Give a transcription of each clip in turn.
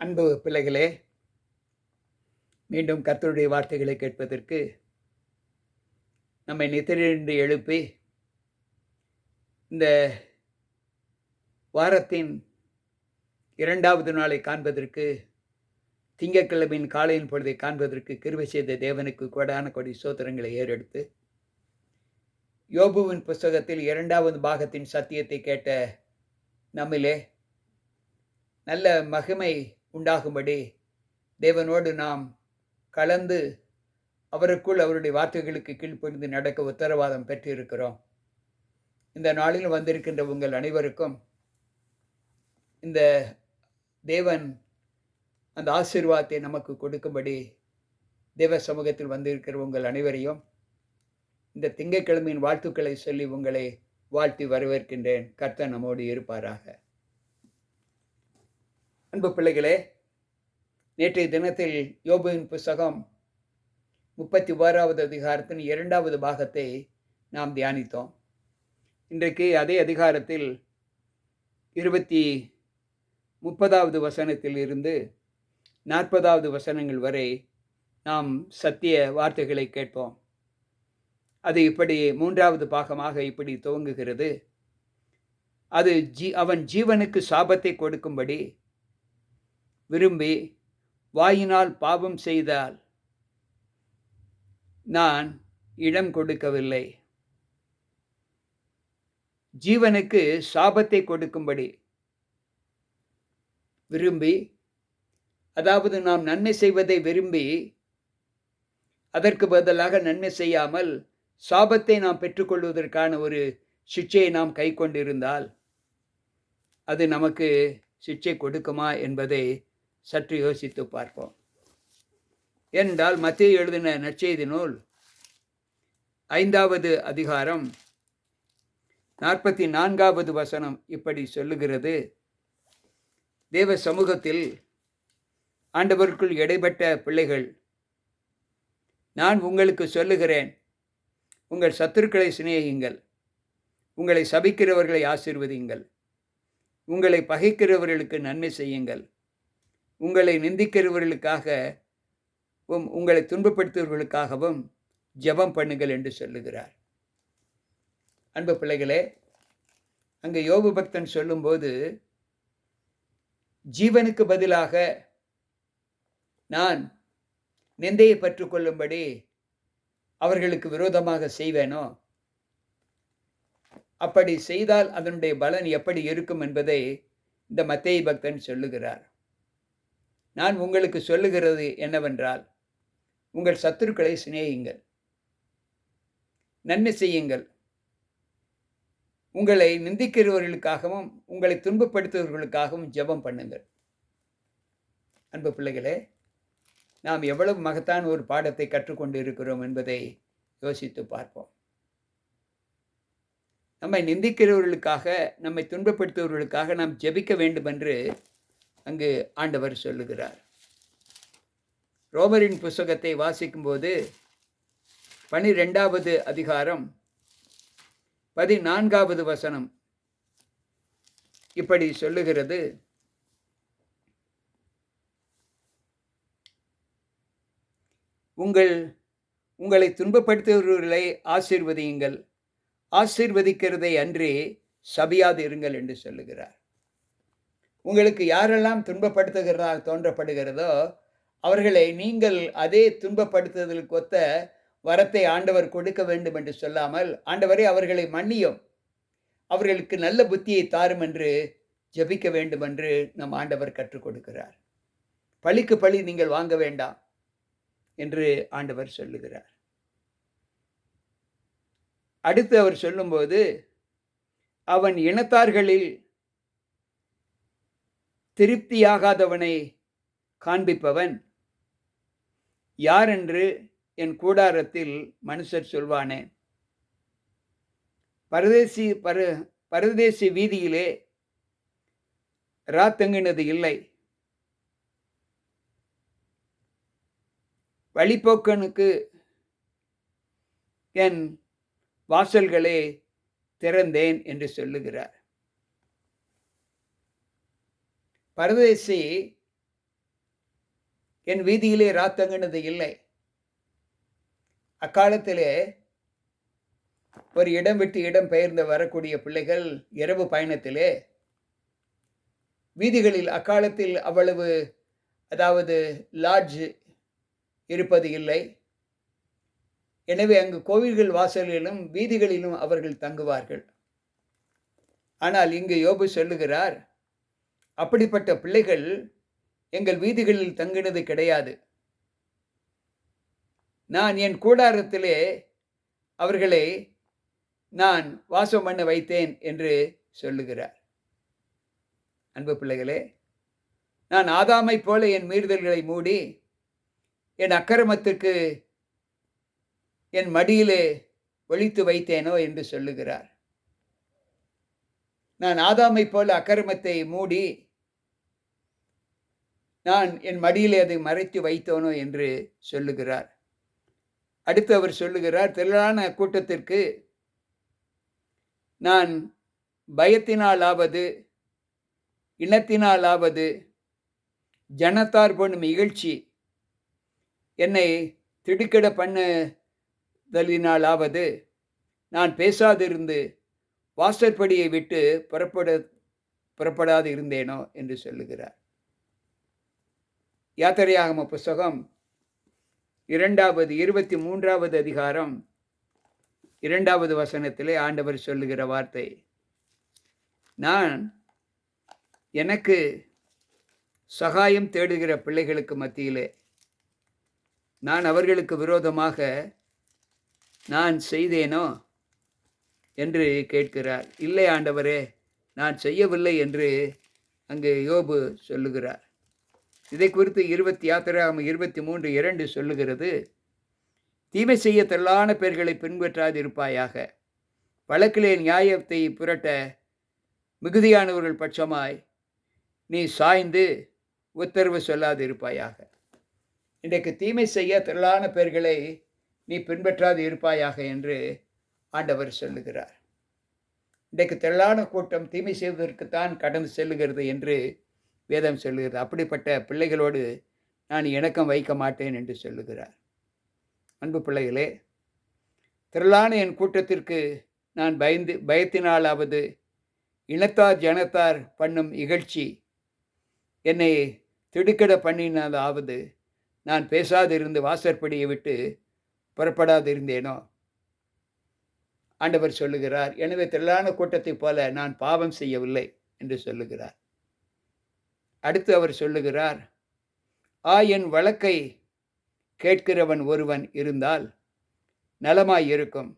அன்பு பிள்ளைகளே மீண்டும் கர்த்தருடைய வார்த்தைகளை கேட்பதற்கு நம்மை நித்திரிருந்து எழுப்பி இந்த வாரத்தின் இரண்டாவது நாளை காண்பதற்கு திங்கக்கிழமையின் காலையின் பொழுதை காண்பதற்கு கிருவை செய்த தேவனுக்கு கொடான கொடி சோத்திரங்களை ஏறெடுத்து யோபுவின் புஸ்தகத்தில் இரண்டாவது பாகத்தின் சத்தியத்தை கேட்ட நம்மிலே நல்ல மகிமை உண்டாகும்படி தேவனோடு நாம் கலந்து அவருக்குள் அவருடைய வார்த்தைகளுக்கு கீழ்ப்படிந்து நடக்க உத்தரவாதம் பெற்றிருக்கிறோம். இந்த நாளில் வந்திருக்கின்ற உங்கள் அனைவருக்கும் இந்த தேவன் அந்த ஆசீர்வாதத்தை நமக்கு கொடுக்கும்படி தேவ சமூகத்தில் வந்திருக்கிற உங்கள் அனைவரையும் இந்த திங்கட்கிழமையின் வாழ்த்துக்களை சொல்லி உங்களை வாழ்த்தி வரவேற்கின்றேன். கர்த்தன் நம்மோடு இருப்பாராக. அன்பு பிள்ளைகளே நேற்றைய தினத்தில் யோபுவின் புஸ்தகம் முப்பத்தி ஓராவது அதிகாரத்தின் இரண்டாவது பாகத்தை நாம் தியானித்தோம். இன்றைக்கு அதே அதிகாரத்தில் இருபத்தி முப்பதாவது வசனத்தில் இருந்து நாற்பதாவது வசனங்கள் வரை நாம் சத்திய வார்த்தைகளை கேட்போம். அது இப்படி மூன்றாவது பாகமாக இப்படி துவங்குகிறது. அது ஜீ அவன் ஜீவனுக்கு சாபத்தை கொடுக்கும்படி விரும்பி வாயினால் பாவம் செய்தால் நான் இடம் கொடுக்கவில்லை. ஜீவனுக்கு சாபத்தை கொடுக்கும்படி விரும்பி அதாவது நாம் நன்மை செய்வதை விரும்பி அதற்கு பதிலாக நன்மை செய்யாமல் சாபத்தை நாம் பெற்றுக்கொள்வதற்கான ஒரு சிக்ஷையை நாம் கை கொண்டிருந்தால் அது நமக்கு சிக்ஷை கொடுக்குமா என்பதை சற்று யோசித்து பார்ப்போம். என்றால் மத்திய எழுதின நற்செய்தி நூல் ஐந்தாவது அதிகாரம் நாற்பத்தி நான்காவது வசனம் இப்படி சொல்லுகிறது. தேவ சமூகத்தில் ஆண்டவருக்குள் இடைப்பட்ட பிள்ளைகள் நான் உங்களுக்கு சொல்லுகிறேன் உங்கள் சத்துருக்களை சிநேகியுங்கள் உங்களை சபிக்கிறவர்களை ஆசிர்வதியுங்கள் உங்களை பகைக்கிறவர்களுக்கு நன்மை செய்யுங்கள். உங்களை நிந்திக்கிறவர்களுக்காக உங்களை துன்பப்படுத்துவர்களுக்காகவும் ஜெபம் பண்ணுங்கள் என்று சொல்லுகிறார். அன்பு பிள்ளைகளே அங்கே யோபு பக்தன் சொல்லும்போது ஜீவனுக்கு பதிலாக நான் நிந்தையை பற்றுக்கொள்ளும்படி அவர்களுக்கு விரோதமாக செய்வேனோ? அப்படி செய்தால் அதனுடைய பலன் எப்படி இருக்கும் என்பதை இந்த மத்தேய் பக்தன் சொல்லுகிறார். நான் உங்களுக்கு சொல்லுகிறது என்னவென்றால் உங்கள் சத்துருக்களை சிநேகியுங்கள். நன்மை செய்யுங்கள். உங்களை நிந்திக்கிறவர்களுக்காகவும் உங்களை துன்பப்படுத்துபவர்களுக்காகவும் ஜெபம் பண்ணுங்கள். அன்பு பிள்ளைகளே நாம் எவ்வளவு மகத்தான ஒரு பாடத்தை கற்றுக்கொண்டு இருக்கிறோம் என்பதை யோசித்து பார்ப்போம். நம்மை நிந்திக்கிறவர்களுக்காக நம்மை துன்பப்படுத்துபவர்களுக்காக நாம் ஜெபிக்க வேண்டும் என்று அங்கு ஆண்டவர் சொல்லுகிறார். ரோமரின் புஸ்தகத்தை வாசிக்கும்போது பனிரெண்டாவது அதிகாரம் பதினான்காவது வசனம் இப்படி சொல்லுகிறது. உங்கள் உங்களை துன்பப்படுத்துபவர்களை ஆசீர்வதியுங்கள். ஆசீர்வதிக்கிறதை அன்றி சபியாது இருங்கள் என்று சொல்லுகிறார். உங்களுக்கு யாரெல்லாம் துன்பப்படுத்துகிறதாக தோன்றப்படுகிறதோ அவர்களை நீங்கள் அதே துன்பப்படுத்துதலுக்கு ஒத்த வரத்தை ஆண்டவர் கொடுக்க வேண்டும் என்று சொல்லாமல் ஆண்டவரை அவர்களை மன்னியும். அவர்களுக்கு நல்ல புத்தியை தாரும் என்று ஜபிக்க வேண்டும் என்று நம் ஆண்டவர் கற்றுக் கொடுக்கிறார். பழிக்கு பழி நீங்கள் வாங்க வேண்டாம் என்று ஆண்டவர் சொல்லுகிறார். அடுத்து அவர் சொல்லும்போது அவன் இனத்தார்களில் திருப்தியாகாதவனை காண்பிப்பவன். யாரென்று என் கூடாரத்தில் மனுஷர் சொல்வானே. பரதேசி பர பரதேசி வீதியிலே ராத்தங்கினது இல்லை. வழிப்போக்கனுக்கு என் வாசல்களே திறந்தேன் என்று சொல்லுகிறார். பரதேசி என் வீதியிலே ராத்தங்கினது இல்லை. அக்காலத்திலே ஒரு இடம் விட்டு இடம் பெயர்ந்து வரக்கூடிய பிள்ளைகள் இரவு பயணத்திலே வீதிகளில் அக்காலத்தில் அவ்வளவு அதாவது லாட்ஜ் இருப்பது இல்லை. எனவே அங்கு கோவில்கள் வாசலிலும் வீதிகளிலும் அவர்கள் தங்குவார்கள். ஆனால் இங்கு யோபு சொல்லுகிறார் அப்படிப்பட்ட பிள்ளைகள் எங்கள் வீதிகளில் தங்கினது கிடையாது. நான் என் கூடாரத்திலே அவர்களை நான் வாசம் பண்ண வைத்தேன் என்று சொல்லுகிறார். அன்பு பிள்ளைகளே நான் ஆதாமை போல என் மீறுதல்களை மூடி என் அக்கிரமத்துக்கு என் மடியிலே ஒழித்து வைத்தேனோ என்று சொல்லுகிறார். நான் ஆதாமை போல அக்கிரமத்தை மூடி நான் என் மடியிலே அதை மறைத்து வைத்தோனோ என்று சொல்லுகிறார். அடுத்து அவர் சொல்லுகிறார் திரளான கூட்டத்திற்கு நான் பயத்தினாலாவது இனத்தினாலாவது ஜனத்தார் போனும் இகழ்ச்சி என்னை திடுக்கிட பண்ணுதலினாலாவது நான் பேசாதிருந்து வாசற்படியை விட்டு புறப்பட புறப்படாது இருந்தேனோ என்று சொல்லுகிறார். யாத்திரையாகம புஸ்தகம் இரண்டாவது இருபத்தி மூன்றாவது அதிகாரம் இரண்டாவது வசனத்திலே ஆண்டவர் சொல்லுகிற வார்த்தை. நான் எனக்கு சகாயம் தேடுகிற பிள்ளைகளுக்கு மத்தியிலே நான் அவர்களுக்கு விரோதமாக நான் செய்தேனோ என்று கேட்கிறார். இல்லை ஆண்டவரே நான் செய்யவில்லை என்று அங்கு யோபு சொல்லுகிறார். இதை குறித்து இருபத்தி யாத்திராம இருபத்தி மூன்று இரண்டு சொல்லுகிறது. தீமை செய்ய தள்ளான பெயர்களை பின்பற்றாதிருப்பாயாக. வழக்கிலே நியாயத்தை புரட்ட மிகுதியானவர்கள் பட்சமாய் நீ சாய்ந்து உத்தரவு சொல்லாது இருப்பாயாக இன்றைக்கு தீமை செய்ய திரளான பெயர்களை நீ பின்பற்றாது இருப்பாயாக என்று ஆண்டவர் சொல்லுகிறார். இன்றைக்கு திரளான கூட்டம் தீமை செய்வதற்குத்தான் கடந்து செல்லுகிறது என்று வேதம் சொல்லுகிறது. அப்படிப்பட்ட பிள்ளைகளோடு நான் இணக்கம் வைக்க மாட்டேன் என்று சொல்லுகிறார். அன்பு பிள்ளைகளே திரளான என் கூட்டத்திற்கு நான் பயந்து பயத்தினாலாவது இனத்தார் ஜனத்தார் பண்ணும் இகழ்ச்சி என்னை திடுக்கிட பண்ணினதாவது நான் பேசாதிருந்து வாசற்படியை விட்டு புறப்படாதிருந்தேனோ? ஆண்டவர் சொல்லுகிறார் எனவே திரளான கூட்டத்தைப் போல நான் பாவம் செய்யவில்லை என்று சொல்லுகிறார். அடுத்து அவர் சொல்லுகிறார் ஆ என் வழக்கை கேட்கிறவன் ஒருவன் இருந்தால் நலமாய் இருக்கும்.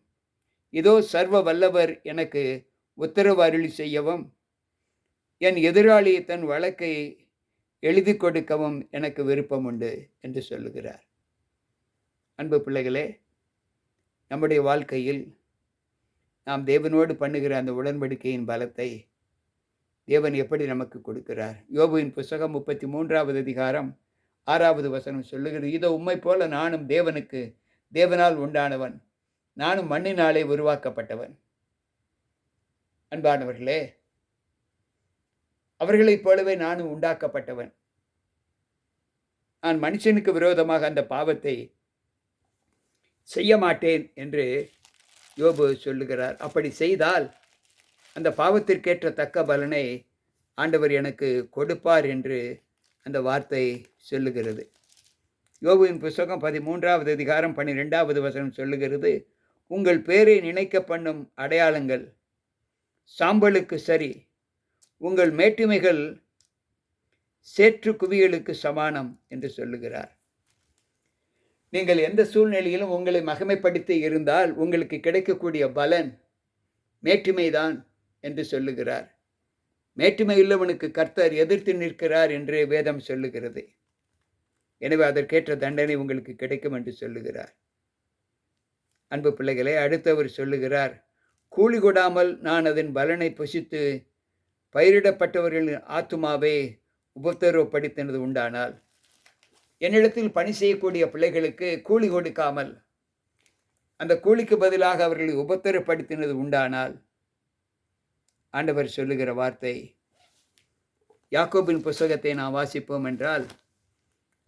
இதோ சர்வ வல்லவர் எனக்கு உத்தரவு அருளி செய்யவும் என் எதிராளி தன் வழக்கை எழுதி கொடுக்கவும் எனக்கு விருப்பம் உண்டு என்று சொல்லுகிறார். அன்பு பிள்ளைகளே நம்முடைய வாழ்க்கையில் நாம் தேவனோடு பண்ணுகிற அந்த உடன்படிக்கையின் பலத்தை தேவன் எப்படி நமக்கு கொடுக்கிறார்? யோபுவின் புஸ்தகம் முப்பத்தி மூன்றாவது அதிகாரம் ஆறாவது வசனம் சொல்லுகிறது இதோ உண்மை போல நானும் தேவனுக்கு தேவனால் உண்டானவன் நானும் மண்ணினாலே உருவாக்கப்பட்டவன். அன்பானவர்களே அவர்களைப் போலவே நானும் உண்டாக்கப்பட்டவன். நான் மனுஷனுக்கு விரோதமாக அந்த பாவத்தை செய்ய மாட்டேன் என்று யோபு சொல்லுகிறார். அப்படி செய்தால் அந்த பாவத்திற்கேற்ற தக்க பலனை ஆண்டவர் எனக்கு கொடுப்பார் என்று அந்த வார்த்தை சொல்லுகிறது. யோபுவின் புஸ்தகம் பதிமூன்றாவது அதிகாரம் பன்னிரெண்டாவது வசனம் சொல்லுகிறது உங்கள் பேரை நினைக்க பண்ணும் அடையாளங்கள் சாம்பலுக்கு சரி உங்கள் மேட்டுமைகள் சேற்று குவியலுக்கு சமானம் என்று சொல்லுகிறார். நீங்கள் எந்த சூழ்நிலையிலும் உங்களை மகிமைப்படுத்தி இருந்தால் உங்களுக்கு கிடைக்கக்கூடிய பலன் மேட்டுமைதான் என்று சொல்லுகிறார். மேட்டுமை உள்ளவனுக்கு கர்த்தர் எதிர்த்து நிற்கிறார் என்று வேதம் சொல்லுகிறது. எனவே அதற்கேற்ற தண்டனை உங்களுக்கு கிடைக்கும் என்று சொல்லுகிறார். அன்பு பிள்ளைகளை அடுத்தவர் சொல்லுகிறார் கூலி கொடாமல் நான் அதன் பலனை புசித்து பயிரிடப்பட்டவர்களின் ஆத்துமாவை உபத்திரவப்படுத்தினது உண்டானால் என்னிடத்தில் பணி செய்யக்கூடிய பிள்ளைகளுக்கு கூலி கொடுக்காமல் அந்த கூலிக்கு பதிலாக அவர்களை உபத்திரப்படுத்தினது உண்டானால் ஆண்டவர் சொல்லுகிற வார்த்தை யாக்கோபின் புஸ்தகத்தை நாம் வாசிப்போம் என்றால்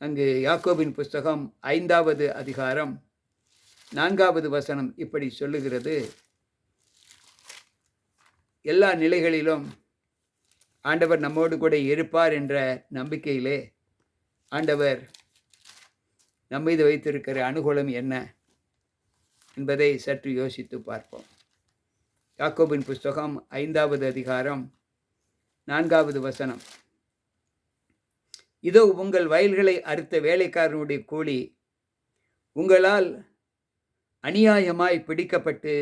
அங்கு யாக்கோபின் புஸ்தகம் ஐந்தாவது அதிகாரம் நான்காவது வசனம் இப்படி சொல்லுகிறது. எல்லா நிலைகளிலும் ஆண்டவர் நம்மோடு கூட இருப்பார் என்ற நம்பிக்கையிலே ஆண்டவர் நம்மீது வைத்திருக்கிற அனுகூலம் என்ன என்பதை சற்று யோசித்து பார்ப்போம். யாக்கோபின் புஸ்தகம் ஐந்தாவது அதிகாரம் நான்காவது வசனம். இதோ உங்கள் வயல்களை அறுத்த வேலைக்காரனுடைய கூலி உங்களால் அநியாயமாய் பிடிக்கப்பட்டு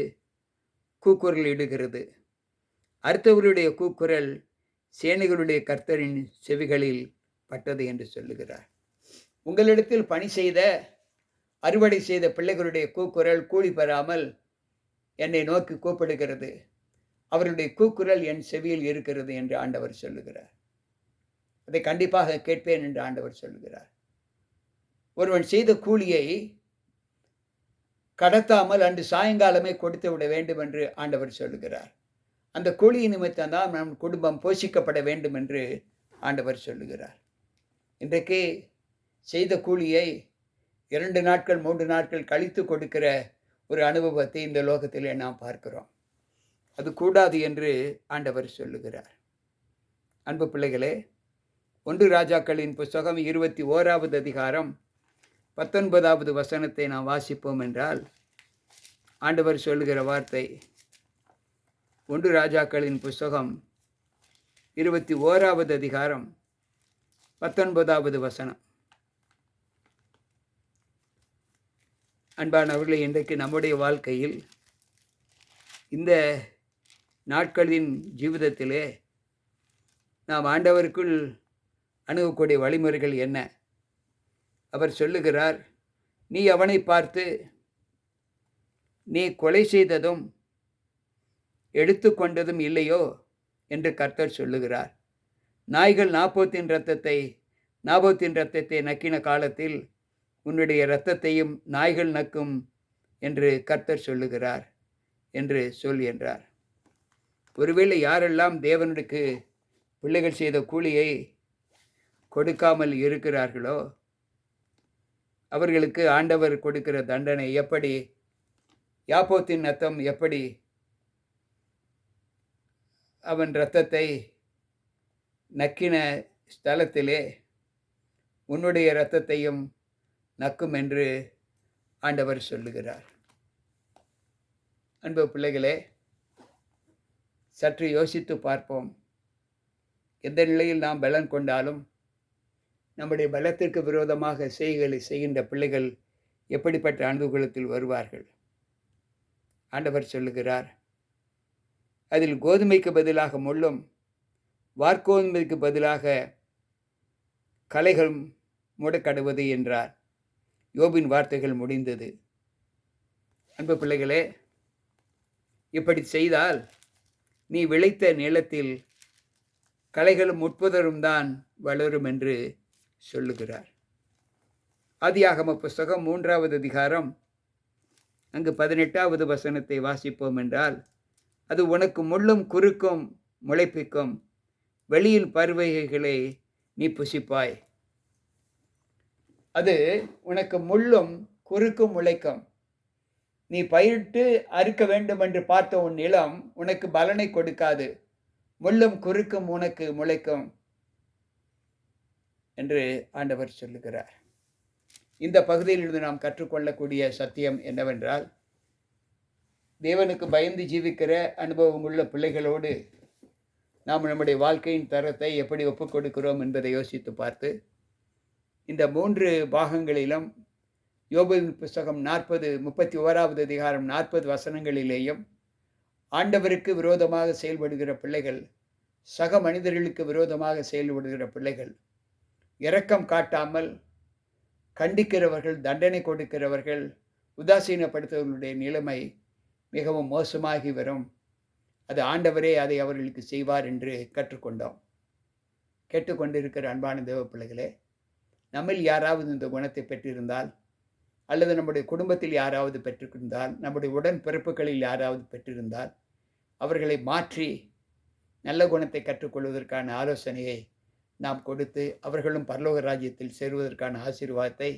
கூக்குரல் இடுகிறது. அறுத்தவருடைய கூக்குரல் சேனைகளுடைய கர்த்தரின் செவிகளில் பட்டது என்று சொல்லுகிறார். உங்களிடத்தில் பணி செய்த அறுவடை செய்த பிள்ளைகளுடைய கூக்குரல் கூலி பெறாமல் என்னை நோக்கி கூப்பிடுகிறது. அவருடைய கூக்குரல் என் செவியில் இருக்கிறது என்று ஆண்டவர் சொல்லுகிறார். அதை கண்டிப்பாக கேட்பேன் என்று ஆண்டவர் சொல்லுகிறார். ஒருவன் செய்த கூலியை கடத்தாமல் அன்று சாயங்காலமே கொடுத்து விட வேண்டும் என்று ஆண்டவர் சொல்லுகிறார். அந்த கூலி நிமித்தம் தான் நம் குடும்பம் போஷிக்கப்பட வேண்டும் என்று ஆண்டவர் சொல்லுகிறார். இன்றைக்கு செய்த கூலியை இரண்டு நாட்கள் மூன்று நாட்கள் கழித்து கொடுக்கிற ஒரு அனுபவத்தை இந்த லோகத்திலே நாம் பார்க்கிறோம். அது கூடாது என்று ஆண்டவர் சொல்லுகிறார். அன்பு பிள்ளைகளே ஒன்று ராஜாக்களின் புஸ்தகம் இருபத்தி ஓராவது அதிகாரம் பத்தொன்பதாவது வசனத்தை நாம் வாசிப்போம் என்றால் ஆண்டவர் சொல்லுகிற வார்த்தை ஒன்று ராஜாக்களின் புஸ்தகம் இருபத்தி ஓராவது அதிகாரம் பத்தொன்பதாவது வசனம். அன்பானவர்களே இன்றைக்கு நம்முடைய வாழ்க்கையில் இந்த நாட்களின் ஜீவிதத்திலே நாம் ஆண்டவருக்குள் அணுகக்கூடிய வழிமுறைகள் என்ன? அவர் சொல்லுகிறார் நீ அவனை பார்த்து நீ கொலை செய்ததும் எடுத்துக்கொண்டதும் இல்லையோ? என்று கர்த்தர் சொல்லுகிறார். நாய்கள் நாப்போத்தின் இரத்தத்தை நாபோத்தின் இரத்தத்தை நக்கின காலத்தில் உன்னுடைய இரத்தத்தையும் நாய்கள் நக்கும் என்று கர்த்தர் சொல்லுகிறார் என்று சொல் என்றார். ஒருவேளை யாரெல்லாம் தேவனுக்கு பிள்ளைகள் செய்த கூலியை கொடுக்காமல் இருக்கிறார்களோ அவர்களுக்கு ஆண்டவர் கொடுக்கிற தண்டனை எப்படி யாப்போத்தின் ரத்தம் எப்படி அவன் இரத்தத்தை நக்கின ஸ்தலத்திலே உன்னுடைய இரத்தத்தையும் நக்கும் என்று ஆண்டவர் சொல்லுகிறார். அன்பு பிள்ளைகளே சற்று யோசித்து பார்ப்போம். எந்த நிலையில் நாம் பலன் கொண்டாலும் நம்முடைய பலத்திற்கு விரோதமாக செய்களை செய்கின்ற பிள்ளைகள் எப்படிப்பட்ட அனுகூலத்தில் வருவார்கள்? ஆண்டவர் சொல்லுகிறார் அதில் கோதுமைக்கு பதிலாக முள்ளும் வார்கோதுமைக்கு பதிலாக கலைகளும் மூடக்கடுவது என்றார். யோபின் வார்த்தைகள் முடிந்தது. அன்பு பிள்ளைகளே இப்படி செய்தால் நீ விளைத்த நிலத்தில் கலைகளும் முட்புதரும் தான் வளரும் என்று சொல்லுகிறார். ஆதியாகம புஸ்தகம் மூன்றாவது அதிகாரம் அங்கு பதினெட்டாவது வசனத்தை வாசிப்போம் என்றால் அது உனக்கு முள்ளும் குறுக்கும் முளைப்பிக்கும் வெளியின் பருவகைகளை நீ புசிப்பாய். அது உனக்கு முள்ளும் குறுக்கும் முளைக்கும் நீ பயிரிட்டு அறுக்க வேண்டும் என்று பார்த்த உன் நிலம் உனக்கு பலனை கொடுக்காது. முள்ளும் குறுக்கும் உனக்கு முளைக்கும். என்று ஆண்டவர் சொல்லுகிறார். இந்த பகுதியிலிருந்து நாம் கற்றுக்கொள்ளக்கூடிய சத்தியம் என்னவென்றால் தேவனுக்கு பயந்து ஜீவிக்கிற அனுபவம் உள்ள பிள்ளைகளோடு நாம் நம்முடைய வாழ்க்கையின் தரத்தை எப்படி ஒப்புக் கொடுக்கிறோம் என்பதை யோசித்து பார்த்து இந்த மூன்று பாகங்களிலும் யோபின் புஸ்தகம் நாற்பது முப்பத்தி ஓராவது அதிகாரம் நாற்பது வசனங்களிலேயும் ஆண்டவருக்கு விரோதமாக செயல்படுகிற பிள்ளைகள் சக மனிதர்களுக்கு விரோதமாக செயல்படுகிற பிள்ளைகள் இரக்கம் காட்டாமல் கண்டிக்கிறவர்கள் தண்டனை கொடுக்கிறவர்கள் உதாசீனப்படுத்துவர்களுடைய நிலைமை மிகவும் மோசமாகி வரும். அது ஆண்டவரே அதை அவர்களுக்கு செய்வார் என்று கற்றுக்கொண்டோம். கேட்டுக்கொண்டிருக்கிற அன்பான தேவ பிள்ளைகளே நம்மில் யாராவது இந்த குணத்தை பெற்றிருந்தால் அல்லது நம்முடைய குடும்பத்தில் யாராவது பெற்றிருந்தால் நம்முடைய உடன் பிறப்புகளில் யாராவது பெற்றிருந்தால் அவர்களை மாற்றி நல்ல குணத்தை கற்றுக்கொள்வதற்கான ஆலோசனையை நாம் கொடுத்து அவர்களும் பரலோக ராஜ்யத்தில் சேருவதற்கான ஆசீர்வாதத்தை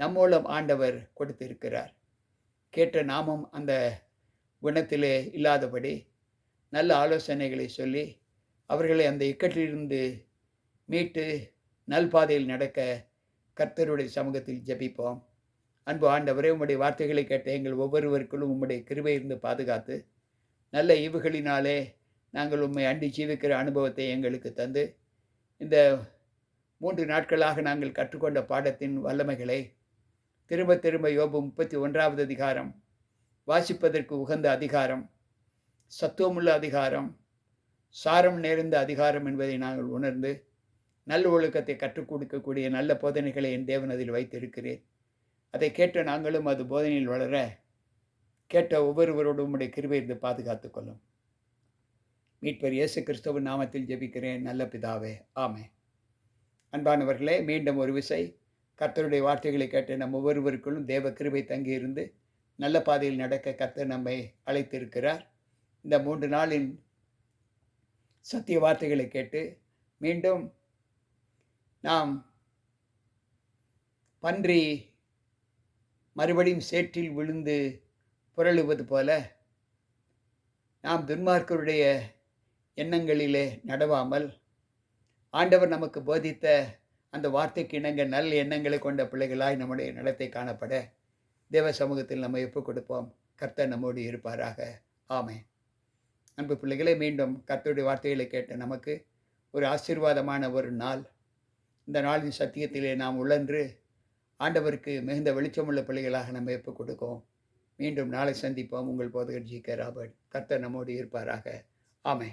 நம்மூலம் ஆண்டவர் கொடுத்திருக்கிறார். கேட்ட நாமும் அந்த குணத்திலே இல்லாதபடி நல்ல ஆலோசனைகளை சொல்லி அவர்களை அந்த இக்கட்டிலிருந்து மீட்டு நல்பாதையில் நடக்க கர்த்தருடைய சமூகத்தில் ஜெபிப்போம். அன்பு ஆண்டவரே உம்முடைய வார்த்தைகளை கேட்ட எங்கள் ஒவ்வொருவருக்குள்ளும் உம்முடைய கிருபை இருந்து பாதுகாத்து நல்ல இவுகளினாலே நாங்கள் உண்மை அண்டி ஜீவிக்கிற அனுபவத்தை எங்களுக்கு தந்து இந்த மூன்று நாட்களாக நாங்கள் கற்றுக்கொண்ட பாடத்தின் வல்லமைகளை திரும்ப திரும்ப யோபு முப்பத்தி ஒன்றாவது அதிகாரம் வாசிப்பதற்கு உகந்த அதிகாரம் சத்துவமுள்ள அதிகாரம் சாரம் நேர்ந்த அதிகாரம் என்பதை நாங்கள் உணர்ந்து நல்ல ஒழுக்கத்தை கற்றுக் கொடுக்கக்கூடிய நல்ல போதனைகளை என் தேவன் அதில் வைத்திருக்கிறேன். அதை கேட்ட நாங்களும் அது போதனையில் வளர கேட்ட ஒவ்வொருவரோடும் உடைய கிருபை இருந்து பாதுகாத்துக் கொள்ளும். மீட்பர் இயேசு கிறிஸ்துவின் நாமத்தில் ஜெபிக்கிறேன். நல்ல பிதாவே ஆமே அன்பானவர்களே மீண்டும் ஒரு விசை. கர்த்தருடைய வார்த்தைகளை கேட்டு நம் ஒவ்வொருவருக்குள்ளும் தேவ கிருபை தங்கியிருந்து நல்ல பாதையில் நடக்க கர்த்தர் நம்மை அழைத்திருக்கிறார். இந்த மூன்று நாளின் சத்திய வார்த்தைகளை கேட்டு மீண்டும் நாம் பன்றி மறுபடியும் சேற்றில் விழுந்து புரளுவது போல நாம் துன்மார்க்கருடைய எண்ணங்களிலே நடவாமல் ஆண்டவர் நமக்கு போதித்த அந்த வார்த்தைக்கு இணங்க நல்ல எண்ணங்களை கொண்ட பிள்ளைகளாய் நம்முடைய நடத்தை காணப்பட தேவ சமூகத்தில் நம்ம ஒப்புக் கொடுப்போம். கர்த்தர் நம்மோடு இருப்பாராக. ஆமே அன்பு பிள்ளைகளை மீண்டும் கர்த்தருடைய வார்த்தைகளை கேட்ட நமக்கு ஒரு ஆசீர்வாதமான ஒரு நாள் இந்த நாளின் சத்தியத்திலே நாம் உழன்று ஆண்டவருக்கு மிகுந்த வெளிச்சமுள்ள பிள்ளைகளாக நம்ம எப்போ கொடுக்கும். மீண்டும் நாளை சந்திப்போம். உங்கள் போதகர் ஜி கே ராபர்ட். கர்த்தர் நம்மோடு இருப்பாராக. ஆமே